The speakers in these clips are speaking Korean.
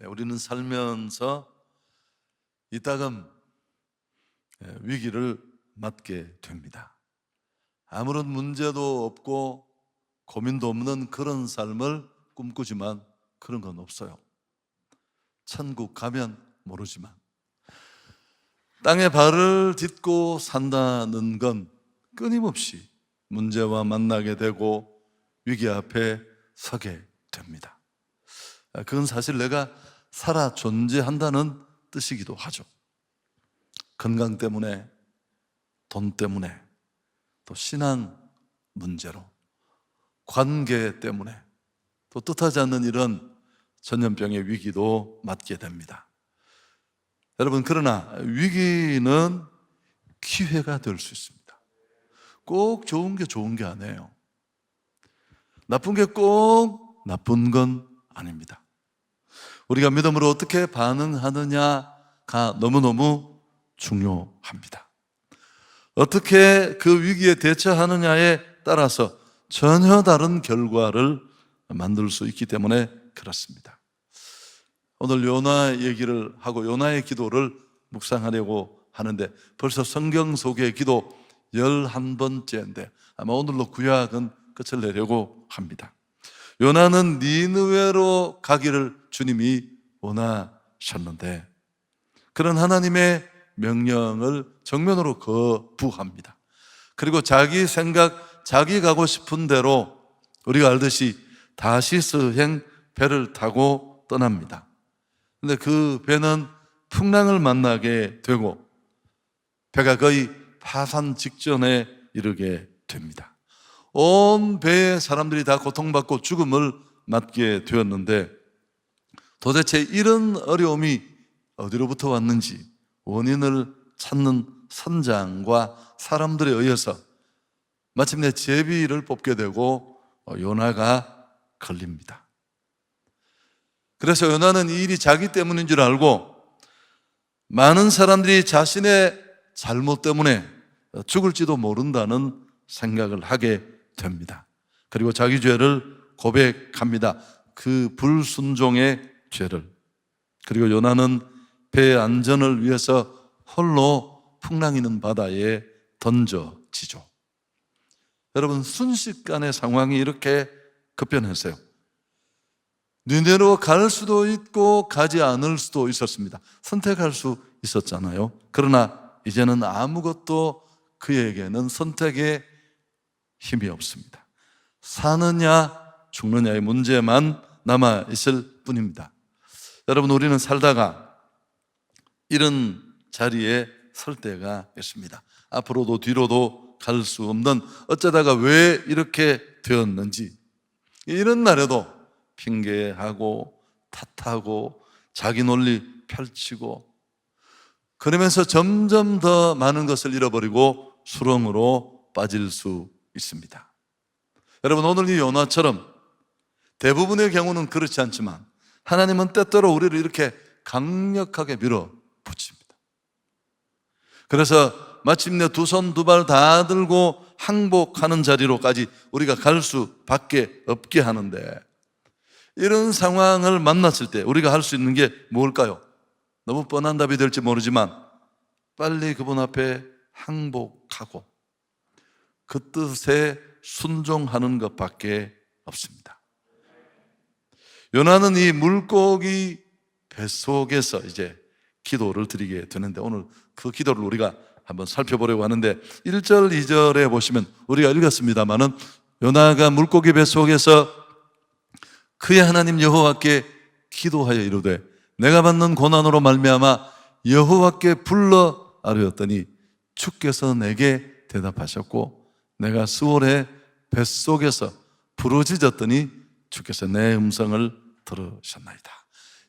네, 우리는 살면서 이따금 예, 위기를 맞게 됩니다. 아무런 문제도 없고 고민도 없는 그런 삶을 꿈꾸지만 그런 건 없어요. 천국 가면 모르지만 땅에 발을 딛고 산다는 건 끊임없이 문제와 만나게 되고 위기 앞에 서게 됩니다. 아, 그건 사실 내가 살아 존재한다는 뜻이기도 하죠. 건강 때문에, 돈 때문에, 또 신앙 문제로, 관계 때문에, 또 뜻하지 않는 이런 전염병의 위기도 맞게 됩니다. 여러분, 그러나 위기는 기회가 될 수 있습니다. 꼭 좋은 게 좋은 게 아니에요. 나쁜 게 꼭 나쁜 건 아닙니다. 우리가 믿음으로 어떻게 반응하느냐가 너무너무 중요합니다. 어떻게 그 위기에 대처하느냐에 따라서 전혀 다른 결과를 만들 수 있기 때문에 그렇습니다. 오늘 요나 얘기를 하고 요나의 기도를 묵상하려고 하는데 벌써 성경 속의 기도 11번째인데 아마 오늘로 구약은 끝을 내려고 합니다. 요나는 니느웨로 가기를 주님이 원하셨는데 그런 하나님의 명령을 정면으로 거부합니다. 그리고 자기 생각, 자기 가고 싶은 대로 우리가 알듯이 다시스행 배를 타고 떠납니다. 근데 그 배는 풍랑을 만나게 되고 배가 거의 파산 직전에 이르게 됩니다. 온 배의 사람들이 다 고통받고 죽음을 맞게 되었는데 도대체 이런 어려움이 어디로부터 왔는지 원인을 찾는 선장과 사람들에 의해서 마침내 제비를 뽑게 되고 요나가 걸립니다. 그래서 요나는 이 일이 자기 때문인 줄 알고 많은 사람들이 자신의 잘못 때문에 죽을지도 모른다는 생각을 하게 됩니다. 그리고 자기 죄를 고백합니다. 그 불순종의 죄를. 그리고 요나는 배의 안전을 위해서 홀로 풍랑이는 바다에 던져지죠. 여러분, 순식간에 상황이 이렇게 급변했어요. 니네로 갈 수도 있고 가지 않을 수도 있었습니다. 선택할 수 있었잖아요. 그러나 이제는 아무것도 그에게는 선택의 힘이 없습니다. 사느냐 죽느냐의 문제만 남아 있을 뿐입니다. 여러분 우리는 살다가 이런 자리에 설 때가 있습니다. 앞으로도 뒤로도 갈 수 없는 어쩌다가 왜 이렇게 되었는지 이런 날에도 핑계하고 탓하고 자기 논리 펼치고 그러면서 점점 더 많은 것을 잃어버리고 수렁으로 빠질 수 있습니다. 여러분 오늘 이 요나처럼 대부분의 경우는 그렇지 않지만 하나님은 때때로 우리를 이렇게 강력하게 밀어붙입니다. 그래서 마침내 두 손 두 발 다 들고 항복하는 자리로까지 우리가 갈 수밖에 없게 하는데 이런 상황을 만났을 때 우리가 할 수 있는 게 뭘까요? 너무 뻔한 답이 될지 모르지만 빨리 그분 앞에 항복하고 그 뜻에 순종하는 것밖에 없습니다. 요나는 이 물고기 뱃속에서 이제 기도를 드리게 되는데 오늘 그 기도를 우리가 한번 살펴보려고 하는데 1절, 2절에 보시면 우리가 읽었습니다마는 요나가 물고기 뱃속에서 그의 하나님 여호와께 기도하여 이르되 내가 받는 고난으로 말미암아 여호와께 불러 아뢰었더니 주께서 내게 대답하셨고 내가 수월의 뱃속에서 부르짖었더니 주께서 내 음성을 들으셨나이다.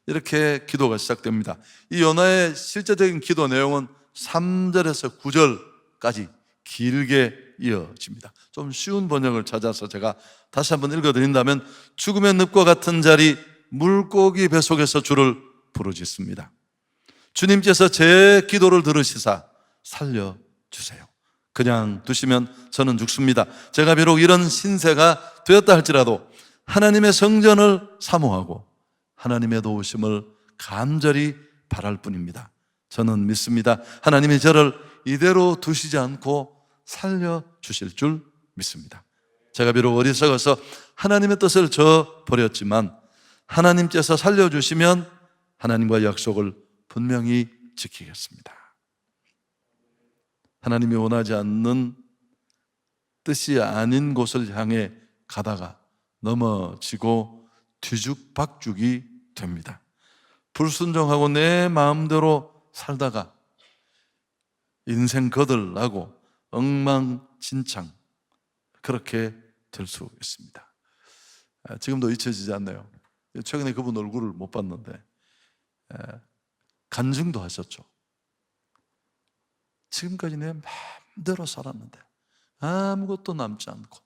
이렇게 기도가 시작됩니다. 이 요나의 실제적인 기도 내용은 3절에서 9절까지 길게 이어집니다. 좀 쉬운 번역을 찾아서 제가 다시 한번 읽어드린다면 죽음의 늪과 같은 자리 물고기 뱃속에서 주를 부르짖습니다. 주님께서 제 기도를 들으시사 살려주세요. 그냥 두시면 저는 죽습니다. 제가 비록 이런 신세가 되었다 할지라도 하나님의 성전을 사모하고 하나님의 도우심을 간절히 바랄 뿐입니다. 저는 믿습니다. 하나님이 저를 이대로 두시지 않고 살려 주실 줄 믿습니다. 제가 비록 어리석어서 하나님의 뜻을 저 버렸지만 하나님께서 살려주시면 하나님과 약속을 분명히 지키겠습니다. 하나님이 원하지 않는 뜻이 아닌 곳을 향해 가다가 넘어지고 뒤죽박죽이 됩니다. 불순종하고 내 마음대로 살다가 인생 거들나고 엉망진창 그렇게 될 수 있습니다. 아, 지금도 잊혀지지 않나요? 최근에 그분 얼굴을 못 봤는데 에, 간증도 하셨죠. 지금까지 내 마음대로 살았는데 아무것도 남지 않고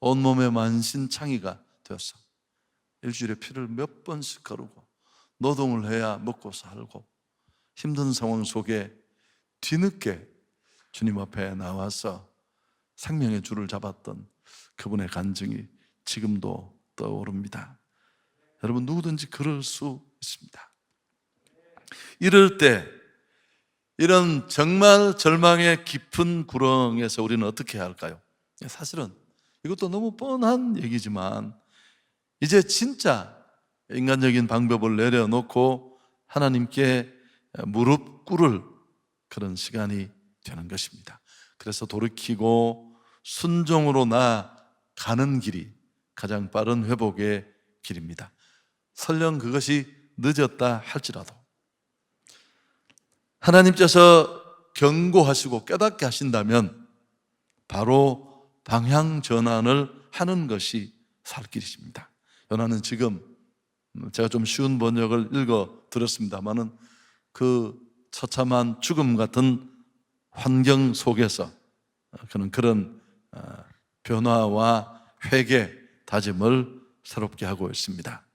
온몸에 만신창이가 되었어. 일주일에 피를 몇 번씩 거르고 노동을 해야 먹고 살고 힘든 상황 속에 뒤늦게 주님 앞에 나와서 생명의 줄을 잡았던 그분의 간증이 지금도 떠오릅니다. 여러분 누구든지 그럴 수 있습니다. 이럴 때 이런 정말 절망의 깊은 구렁에서 우리는 어떻게 해야 할까요? 사실은 이것도 너무 뻔한 얘기지만 이제 진짜 인간적인 방법을 내려놓고 하나님께 무릎 꿇을 그런 시간이 되는 것입니다. 그래서 돌이키고 순종으로 나가는 길이 가장 빠른 회복의 길입니다. 설령 그것이 늦었다 할지라도 하나님께서 경고하시고 깨닫게 하신다면 바로 방향 전환을 하는 것이 살 길이십니다. 요나는 지금 제가 좀 쉬운 번역을 읽어 드렸습니다만은 그 처참한 죽음 같은 환경 속에서 그는 그런 어, 변화와 회개, 다짐을 새롭게 하고 있습니다.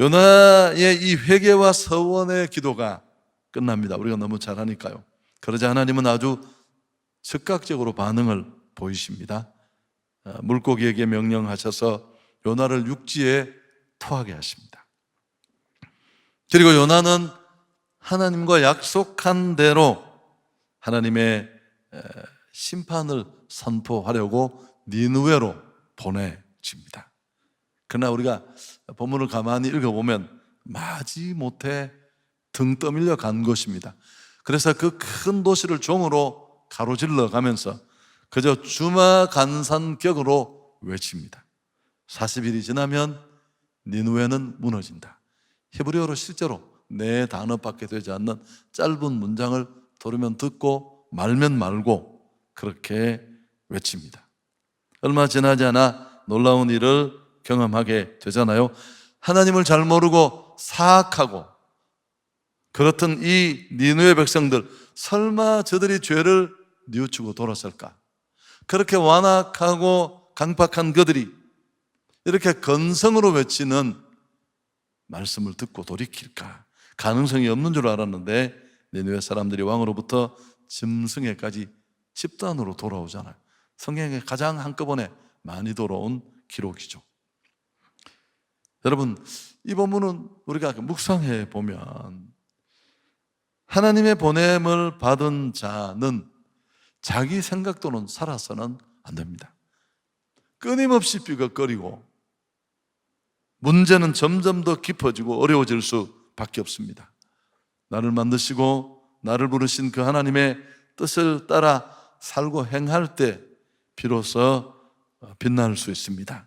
요나의 이 회개와 서원의 기도가 끝납니다. 우리가 너무 잘하니까요. 그러자 하나님은 아주 즉각적으로 반응을 보이십니다. 어, 물고기에게 명령하셔서 요나를 육지에 토하게 하십니다. 그리고 요나는 하나님과 약속한 대로 하나님의 심판을 선포하려고 니누웨로 보내집니다. 그러나 우리가 본문을 가만히 읽어보면 마지 못해 등 떠밀려 간 것입니다. 그래서 그 큰 도시를 종으로 가로질러 가면서 그저 주마 간산격으로 외칩니다. 40일이 지나면 니누에는 무너진다. 히브리어로 실제로 네 단어밖에 되지 않는 짧은 문장을 들으면 듣고 말면 말고 그렇게 외칩니다. 얼마 지나지 않아 놀라운 일을 경험하게 되잖아요. 하나님을 잘 모르고 사악하고 그렇던 이 니누의 백성들 설마 저들이 죄를 뉘우치고 돌았을까? 그렇게 완악하고 강박한 그들이 이렇게 건성으로 외치는 말씀을 듣고 돌이킬까? 가능성이 없는 줄 알았는데 니누의 사람들이 왕으로부터 짐승에까지 집단으로 돌아오잖아요. 성경에 가장 한꺼번에 많이 돌아온 기록이죠. 여러분, 이 본문은 우리가 묵상해 보면 하나님의 보냄을 받은 자는 자기 생각도는 살아서는 안 됩니다. 끊임없이 삐걱거리고 문제는 점점 더 깊어지고 어려워질 수밖에 없습니다. 나를 만드시고 나를 부르신 그 하나님의 뜻을 따라 살고 행할 때 비로소 빛날 수 있습니다.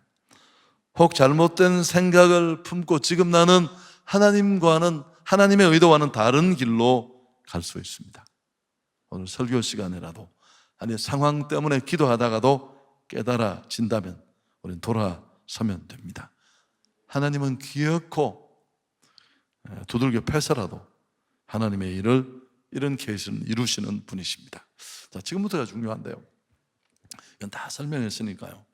혹 잘못된 생각을 품고 지금 나는 하나님과는 하나님의 의도와는 다른 길로 갈 수 있습니다. 오늘 설교 시간에라도 아니 상황 때문에 기도하다가도 깨달아진다면 우리는 돌아서면 됩니다. 하나님은 기어코 두들겨 패서라도 하나님의 일을 이런 케이스는 이루시는 분이십니다. 자, 지금부터가 중요한데요. 이건 다 설명했으니까요.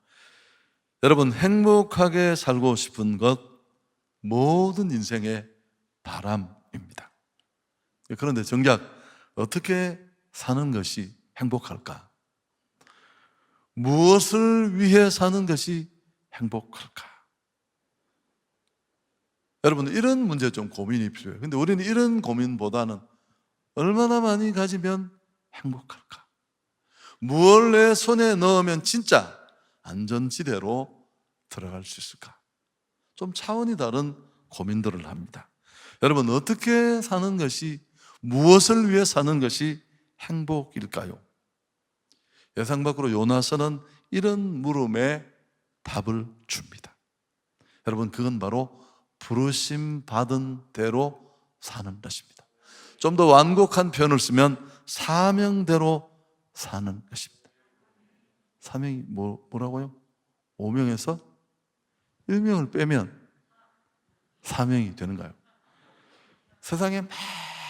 여러분, 행복하게 살고 싶은 것 모든 인생의 바람입니다. 그런데 정작 어떻게 사는 것이 행복할까? 무엇을 위해 사는 것이 행복할까? 여러분 이런 문제 좀 고민이 필요해요. 근데 우리는 이런 고민보다는 얼마나 많이 가지면 행복할까? 무엇을 내 손에 넣으면 진짜 안전지대로 들어갈 수 있을까? 좀 차원이 다른 고민들을 합니다. 여러분 어떻게 사는 것이 무엇을 위해 사는 것이 행복일까요? 예상 밖으로 요나서는 이런 물음에 답을 줍니다. 여러분 그건 바로 부르심 받은 대로 사는 것입니다. 좀 더 완곡한 표현을 쓰면 사명대로 사는 것입니다. 사명이 뭐, 뭐라고요? 5명에서 1명을 빼면 사명이 되는가요? 세상에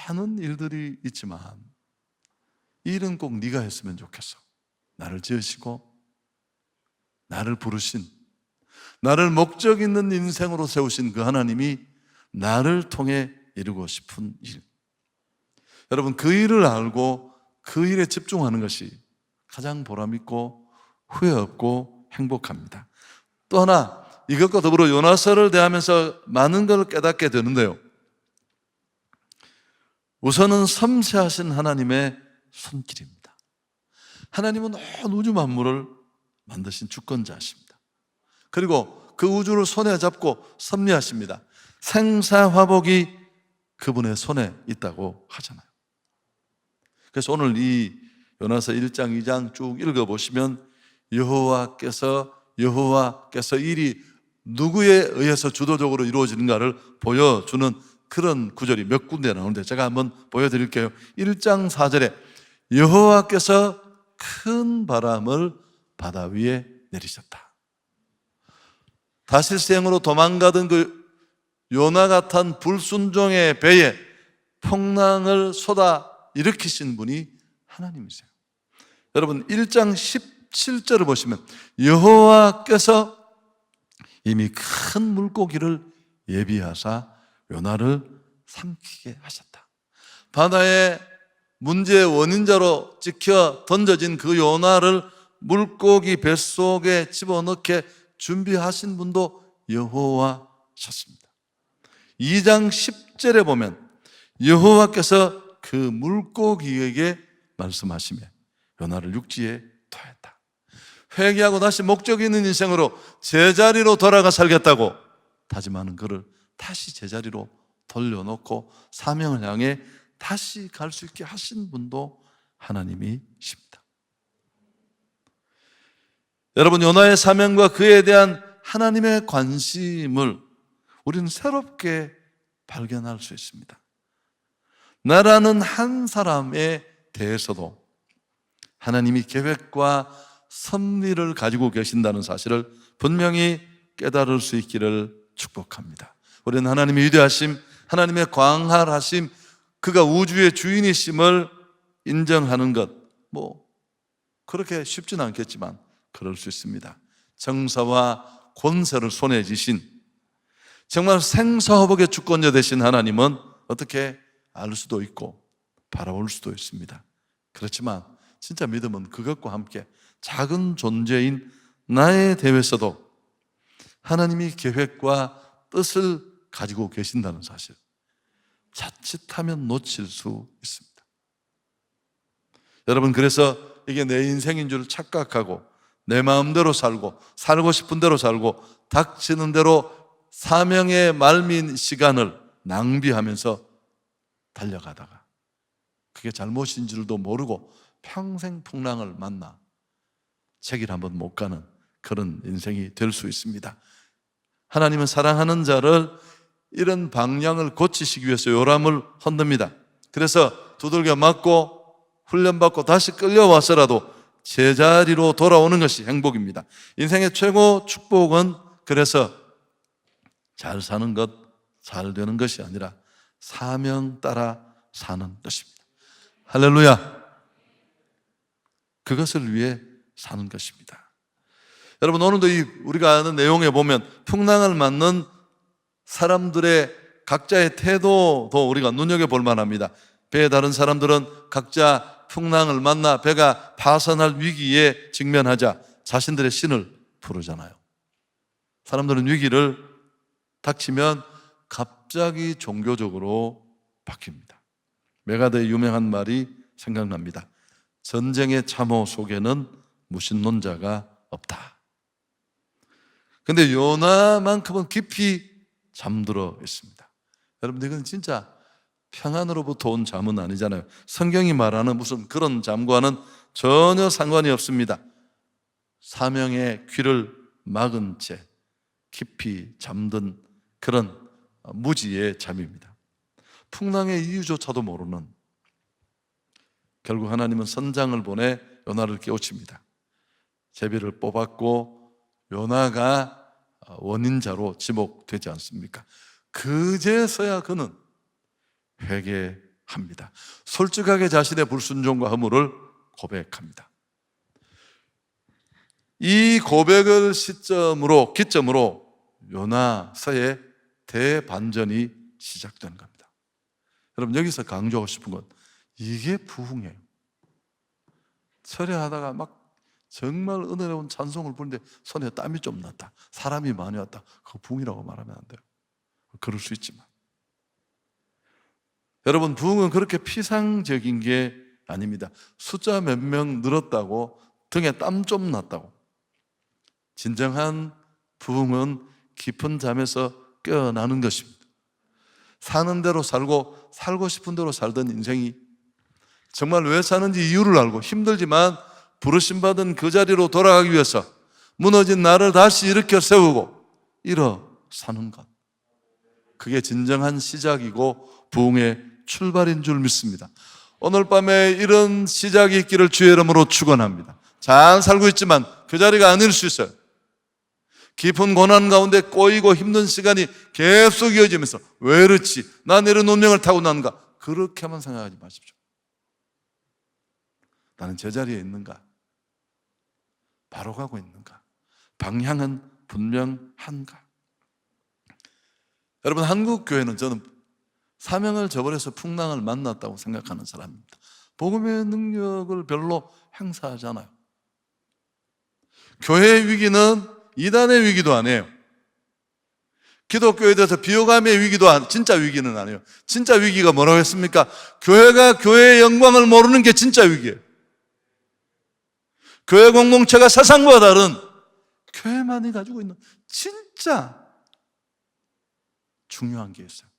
많은 일들이 있지만 이 일은 꼭 네가 했으면 좋겠어. 나를 지으시고 나를 부르신 나를 목적 있는 인생으로 세우신 그 하나님이 나를 통해 이루고 싶은 일. 여러분 그 일을 알고 그 일에 집중하는 것이 가장 보람 있고 후회 없고 행복합니다. 또 하나 이것과 더불어 요나서를 대하면서 많은 걸 깨닫게 되는데요. 우선은 섬세하신 하나님의 손길입니다. 하나님은 온 우주 만물을 만드신 주권자십니다. 그리고 그 우주를 손에 잡고 섭리하십니다. 생사화복이 그분의 손에 있다고 하잖아요. 그래서 오늘 이 요나서 1장, 2장 쭉 읽어 보시면 여호와께서 여호와께서 일이 누구에 의해서 주도적으로 이루어지는가를 보여주는 그런 구절이 몇 군데 나오는데 제가 한번 보여드릴게요. 1장 4절에 여호와께서 큰 바람을 바다 위에 내리셨다. 다실생으로 도망가던 그 요나가 탄 불순종의 배에 풍랑을 쏟아 일으키신 분이 하나님이세요. 여러분 1장 17절을 보시면 여호와께서 이미 큰 물고기를 예비하사 요나를 삼키게 하셨다. 바다에 문제의 원인자로 찍혀 던져진 그 요나를 물고기 뱃속에 집어넣게 준비하신 분도 여호와셨습니다. 2장 10절에 보면 여호와께서 그 물고기에게 말씀하시며 요나를 육지에 토했다. 회개하고 다시 목적 있는 인생으로 제자리로 돌아가 살겠다고 다짐하는 그를 다시 제자리로 돌려놓고 사명을 향해 다시 갈 수 있게 하신 분도 하나님이십니다. 여러분 요나의 사명과 그에 대한 하나님의 관심을 우리는 새롭게 발견할 수 있습니다. 나라는 한 사람에 대해서도 하나님이 계획과 섭리를 가지고 계신다는 사실을 분명히 깨달을 수 있기를 축복합니다. 우리는 하나님의 위대하심, 하나님의 광활하심, 그가 우주의 주인이심을 인정하는 것, 뭐, 그렇게 쉽지는 않겠지만, 그럴 수 있습니다. 정사와 권세를 손에 쥐신, 정말 생사화복의 주권자 되신 하나님은 어떻게 알 수도 있고, 바라볼 수도 있습니다. 그렇지만, 진짜 믿음은 그것과 함께 작은 존재인 나에 대해서도 하나님이 계획과 뜻을 가지고 계신다는 사실. 자칫하면 놓칠 수 있습니다. 여러분, 그래서 이게 내 인생인 줄 착각하고 내 마음대로 살고 살고 싶은 대로 살고 닥치는 대로 사명의 말민 시간을 낭비하면서 달려가다가 그게 잘못인 줄도 모르고 평생 풍랑을 만나 책을 한번 못 가는 그런 인생이 될 수 있습니다. 하나님은 사랑하는 자를 이런 방향을 고치시기 위해서 요람을 흔듭니다. 그래서 두들겨 맞고 훈련받고 다시 끌려와서라도 제자리로 돌아오는 것이 행복입니다. 인생의 최고 축복은 그래서 잘 사는 것, 잘 되는 것이 아니라 사명 따라 사는 것입니다. 할렐루야. 그것을 위해 사는 것입니다. 여러분, 오늘도 이 우리가 아는 내용에 보면 풍랑을 맞는 사람들의 각자의 태도도 우리가 눈여겨볼 만합니다. 배에 다른 사람들은 각자 풍랑을 만나 배가 파산할 위기에 직면하자 자신들의 신을 부르잖아요. 사람들은 위기를 닥치면 갑자기 종교적으로 바뀝니다. 메가드의 유명한 말이 생각납니다. 전쟁의 참호 속에는 무신론자가 없다. 근데 요나만큼은 깊이 잠들어 있습니다. 여러분, 이건 진짜 평안으로부터 온 잠은 아니잖아요. 성경이 말하는 무슨 그런 잠과는 전혀 상관이 없습니다. 사명의 귀를 막은 채 깊이 잠든 그런 무지의 잠입니다. 풍랑의 이유조차도 모르는 결국 하나님은 선장을 보내 요나를 깨우칩니다. 제비를 뽑았고 요나가 원인자로 지목되지 않습니까? 그제서야 그는 회개합니다. 솔직하게 자신의 불순종과 허물을 고백합니다. 이 고백을 시점으로 기점으로 요나서의 대반전이 시작된 겁니다. 여러분 여기서 강조하고 싶은 건 이게 부흥이에요. 철회하다가 막 정말 은혜로운 찬송을 부르는데 손에 땀이 좀 났다. 사람이 많이 왔다. 그거 부흥이라고 말하면 안 돼요. 그럴 수 있지만. 여러분 부흥은 그렇게 피상적인 게 아닙니다. 숫자 몇 명 늘었다고 등에 땀 좀 났다고. 진정한 부흥은 깊은 잠에서 깨어나는 것입니다. 사는 대로 살고 살고 싶은 대로 살던 인생이 정말 왜 사는지 이유를 알고 힘들지만 부르심 받은 그 자리로 돌아가기 위해서 무너진 나를 다시 일으켜 세우고 일어 사는 것. 그게 진정한 시작이고 부흥의 출발인 줄 믿습니다. 오늘 밤에 이런 시작이 있기를 주의 이름으로 축원합니다. 잘 살고 있지만 그 자리가 아닐 수 있어요. 깊은 고난 가운데 꼬이고 힘든 시간이 계속 이어지면서 왜 그렇지? 난 이런 운명을 타고 난가? 그렇게만 생각하지 마십시오. 나는 제자리에 있는가? 바로 가고 있는가? 방향은 분명한가? 여러분, 한국 교회는 저는 사명을 저버려서 풍랑을 만났다고 생각하는 사람입니다. 복음의 능력을 별로 행사하잖아요. 교회의 위기는 이단의 위기도 아니에요. 기독교에 대해서 비호감의 위기도 안, 진짜 위기는 아니에요. 진짜 위기가 뭐라고 했습니까? 교회가 교회의 영광을 모르는 게 진짜 위기예요. 교회 공동체가 세상과 다른 교회만이 가지고 있는 진짜 중요한 게 있어요.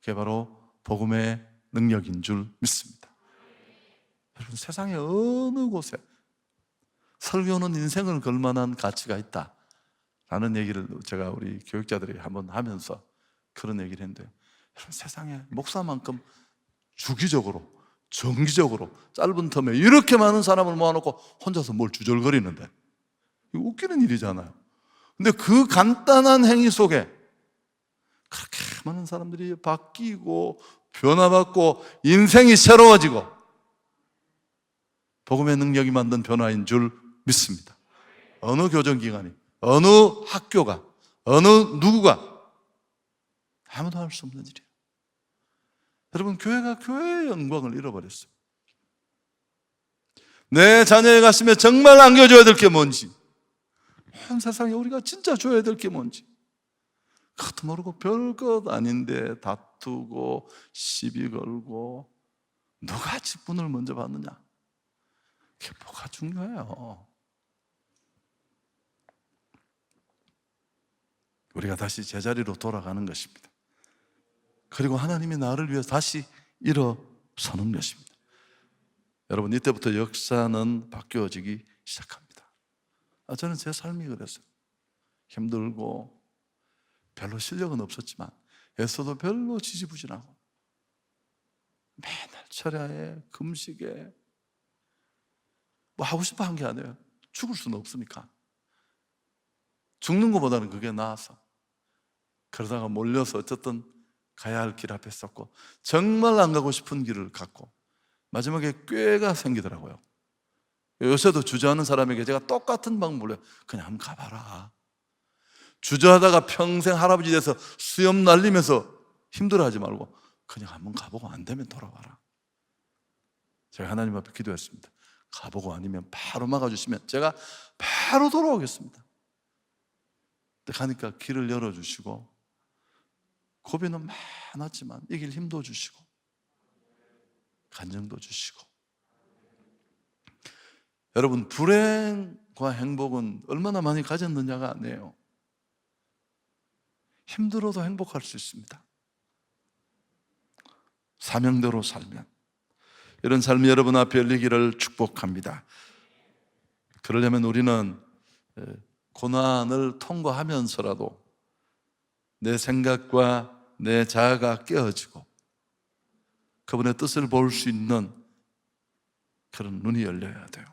그게 바로 복음의 능력인 줄 믿습니다. 여러분 세상의 어느 곳에 설교는 인생을 걸 만한 가치가 있다. 라는 얘기를 제가 우리 교육자들이 한번 하면서 그런 얘기를 했는데 여러분 세상에 목사만큼 주기적으로 정기적으로 짧은 텀에 이렇게 많은 사람을 모아놓고 혼자서 뭘 주절거리는데 웃기는 일이잖아요. 근데 그 간단한 행위 속에 그렇게 많은 사람들이 바뀌고 변화받고 인생이 새로워지고 복음의 능력이 만든 변화인 줄 믿습니다. 어느 교정기관이, 어느 학교가, 어느 누구가 아무도 할 수 없는 일이에요. 여러분, 교회가 교회의 영광을 잃어버렸어요. 내 자녀의 가슴에 정말 안겨줘야 될 게 뭔지, 온 세상에 우리가 진짜 줘야 될 게 뭔지, 그것도 모르고 별것 아닌데 다투고 시비 걸고 누가 직분을 먼저 받느냐? 그게 뭐가 중요해요? 우리가 다시 제자리로 돌아가는 것입니다. 그리고 하나님이 나를 위해서 다시 일어서는 것입니다. 여러분, 이때부터 역사는 바뀌어지기 시작합니다. 아, 저는 제 삶이 그랬어요. 힘들고, 별로 실력은 없었지만, 애써도 별로 지지부진하고, 맨날 철야에, 금식에, 뭐 하고 싶어 한 게 아니에요. 죽을 수는 없으니까. 죽는 것보다는 그게 나아서. 그러다가 몰려서 어쨌든 가야 할 길 앞에 섰고, 정말 안 가고 싶은 길을 갔고, 마지막에 꾀가 생기더라고요. 요새도 주저하는 사람에게 제가 똑같은 방법을. 그냥 한번 가봐라. 주저하다가 평생 할아버지 돼서 수염 날리면서 힘들어하지 말고 그냥 한번 가보고 안 되면 돌아와라. 제가 하나님 앞에 기도했습니다. 가보고 아니면 바로 막아주시면 제가 바로 돌아오겠습니다. 가니까 길을 열어주시고 고비는 많았지만 이길 힘도 주시고 간증도 주시고 여러분 불행과 행복은 얼마나 많이 가졌느냐가 아니에요. 힘들어도 행복할 수 있습니다. 사명대로 살면 이런 삶이 여러분 앞에 열리기를 축복합니다. 그러려면 우리는 에, 고난을 통과하면서라도 내 생각과 내 자아가 깨어지고 그분의 뜻을 볼 수 있는 그런 눈이 열려야 돼요.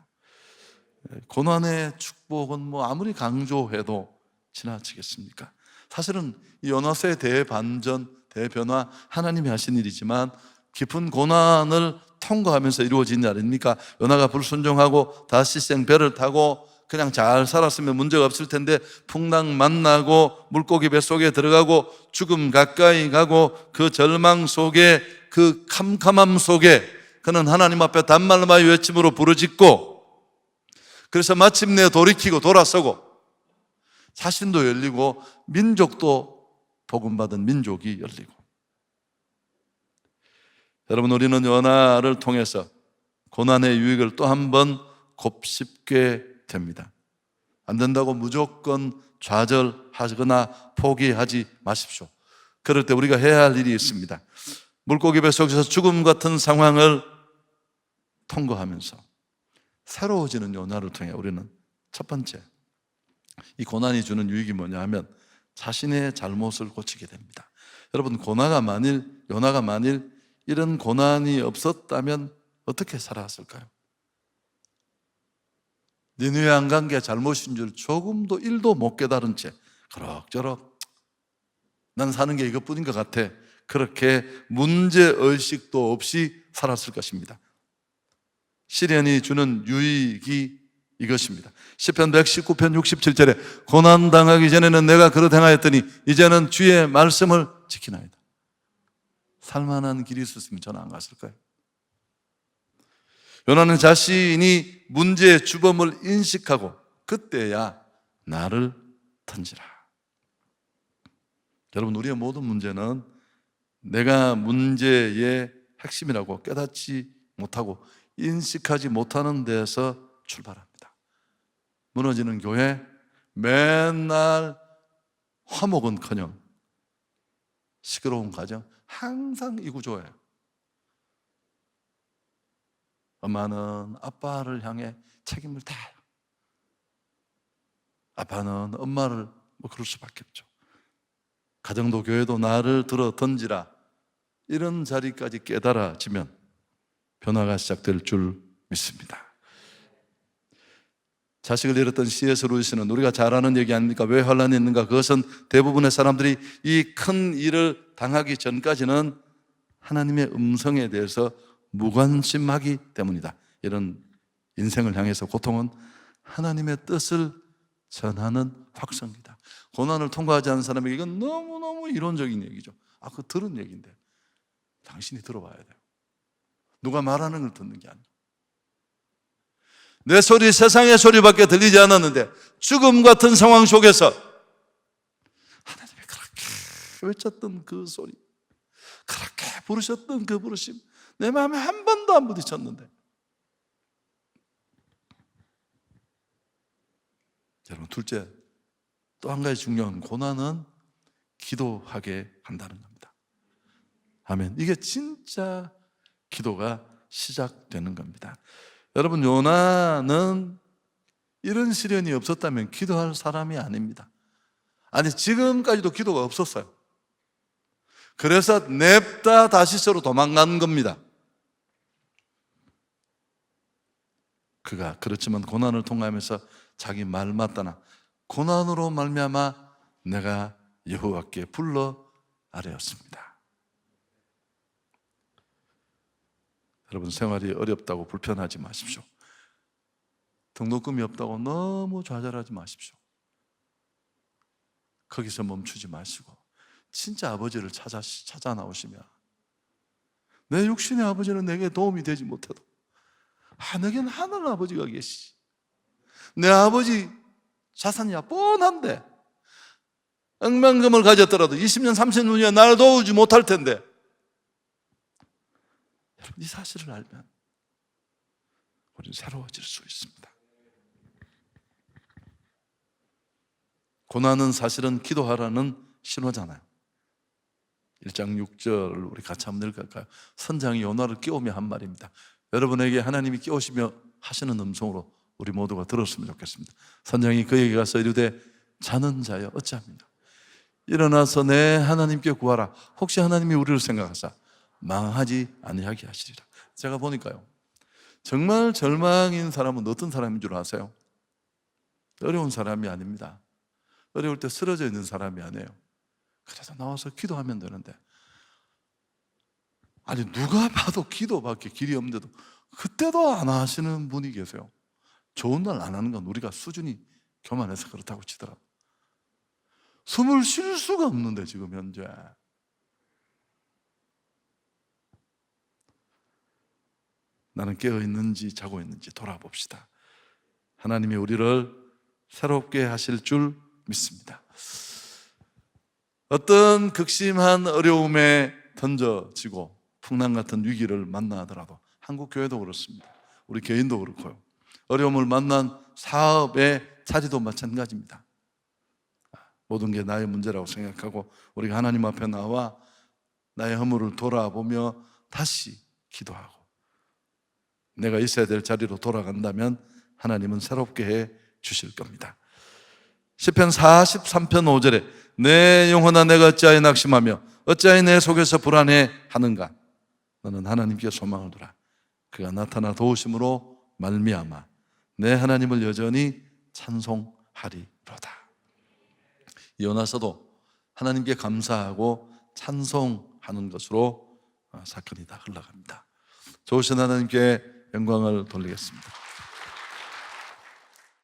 에, 고난의 축복은 뭐 아무리 강조해도 지나치겠습니까? 사실은 이 연화세의 대반전, 대변화 하나님이 하신 일이지만 깊은 고난을 통과하면서 이루어진 일 아닙니까? 연화가 불순종하고 다시 생배를 타고 그냥 잘 살았으면 문제가 없을 텐데 풍랑 만나고 물고기 뱃속에 들어가고 죽음 가까이 가고 그 절망 속에 그 캄캄함 속에 그는 하나님 앞에 단말마의 외침으로 부르짖고 그래서 마침내 돌이키고 돌아서고 자신도 열리고 민족도 복음 받은 민족이 열리고. 여러분 우리는 연화를 통해서 고난의 유익을 또 한 번 곱씹게 됩니다. 안 된다고 무조건 좌절하거나 포기하지 마십시오. 그럴 때 우리가 해야 할 일이 있습니다. 물고기 뱃속에서 죽음 같은 상황을 통과하면서 새로워지는 연화를 통해 우리는 첫 번째 이 고난이 주는 유익이 뭐냐 하면 자신의 잘못을 고치게 됩니다. 여러분 고나가 만일 연화가 만일 이런 고난이 없었다면 어떻게 살아왔을까요? 니누에 안 간 게 잘못인 줄 조금도 일도 못 깨달은 채 그럭저럭 난 사는 게 이것뿐인 것 같아. 그렇게 문제 의식도 없이 살았을 것입니다. 시련이 주는 유익이 이것입니다. 10편 119편 67절에 고난 당하기 전에는 내가 그릇 행하였더니 이제는 주의 말씀을 지키나이다. 살만한 길이 있었으면 저는 안 갔을까요? 요나는 자신이 문제의 주범을 인식하고 그때야 나를 던지라. 여러분, 우리의 모든 문제는 내가 문제의 핵심이라고 깨닫지 못하고 인식하지 못하는 데서 출발합니다. 무너지는 교회, 맨날 화목은 커녕 시끄러운 가정, 항상 이 구조예요. 엄마는 아빠를 향해 책임을 다. 아빠는 엄마를 뭐 그럴 수밖에 없죠. 가정도 교회도 나를 들어 던지라. 이런 자리까지 깨달아지면 변화가 시작될 줄 믿습니다. 자식을 잃었던 C.S. 루이스는 우리가 잘 아는 얘기 아닙니까? 왜 환란이 있는가? 그것은 대부분의 사람들이 이 큰 일을 당하기 전까지는 하나님의 음성에 대해서 무관심하기 때문이다. 이런 인생을 향해서 고통은 하나님의 뜻을 전하는 확성이다. 고난을 통과하지 않은 사람에게 이건 너무너무 이론적인 얘기죠. 아, 그 들은 얘기인데. 당신이 들어봐야 돼요. 누가 말하는 걸 듣는 게 아니에요. 내 소리 세상의 소리밖에 들리지 않았는데 죽음 같은 상황 속에서 하나님이 그렇게 외쳤던 그 소리 그렇게 부르셨던 그 부르심 내 마음에 한 번도 안 부딪혔는데 여러분 둘째 또 한 가지 중요한 고난은 기도하게 한다는 겁니다 아멘 이게 진짜 기도가 시작되는 겁니다 여러분 요나는 이런 시련이 없었다면 기도할 사람이 아닙니다. 아니 지금까지도 기도가 없었어요. 그래서 냅다 다시스로 도망간 겁니다. 그가 그렇지만 고난을 통하면서 자기 말 맞다나 고난으로 말미암아 내가 여호와께 불러 아뢰었습니다. 여러분 생활이 어렵다고 불편하지 마십시오. 등록금이 없다고 너무 좌절하지 마십시오. 거기서 멈추지 마시고 진짜 아버지를 찾아 찾아 나오시면 내 육신의 아버지는 내게 도움이 되지 못해도 아 내겐 하늘 아버지가 계시. 내 아버지 자산이야 뻔한데 억만금을 가졌더라도 20년, 30년 후에 날 도우지 못할 텐데. 여러분, 이 사실을 알면 우리는 새로워질 수 있습니다. 고난은 사실은 기도하라는 신호잖아요. 1장 6절을 우리 같이 한번 읽을까요? 선장이 요나를 끼우며 한 말입니다. 여러분에게 하나님이 끼우시며 하시는 음성으로 우리 모두가 들었으면 좋겠습니다. 선장이 그에게 가서 이르되 자는 자여 어찌합니까? 일어나서 내 하나님께 구하라. 혹시 하나님이 우리를 생각하사 망하지 아니하게 하시리라. 제가 보니까요. 정말 절망인 사람은 어떤 사람인 줄 아세요? 어려운 사람이 아닙니다. 어려울 때 쓰러져 있는 사람이 아니에요. 그래서 나와서 기도하면 되는데 아니 누가 봐도 기도밖에 길이 없는데도 그때도 안 하시는 분이 계세요. 좋은 날 안 하는 건 우리가 수준이 교만해서 그렇다고 치더라고. 숨을 쉴 수가 없는데 지금 현재 나는 깨어 있는지 자고 있는지 돌아봅시다. 하나님이 우리를 새롭게 하실 줄 믿습니다. 어떤 극심한 어려움에 던져지고 풍랑 같은 위기를 만나더라도 한국 교회도 그렇습니다. 우리 개인도 그렇고요. 어려움을 만난 사업의 자리도 마찬가지입니다. 모든 게 나의 문제라고 생각하고 우리가 하나님 앞에 나와 나의 허물을 돌아보며 다시 기도하고 내가 있어야 될 자리로 돌아간다면 하나님은 새롭게 해 주실 겁니다. 시편 43편 5절에 내 영혼아 내가 어찌하여 낙심하며 어찌하여 내 속에서 불안해 하는가? 너는 하나님께 소망을 두라. 그가 나타나 도우심으로 말미암아 내 하나님을 여전히 찬송하리로다. 이어나서도 하나님께 감사하고 찬송하는 것으로 어, 사건이 다 흘러갑니다. 좋으신 하나님께 영광을 돌리겠습니다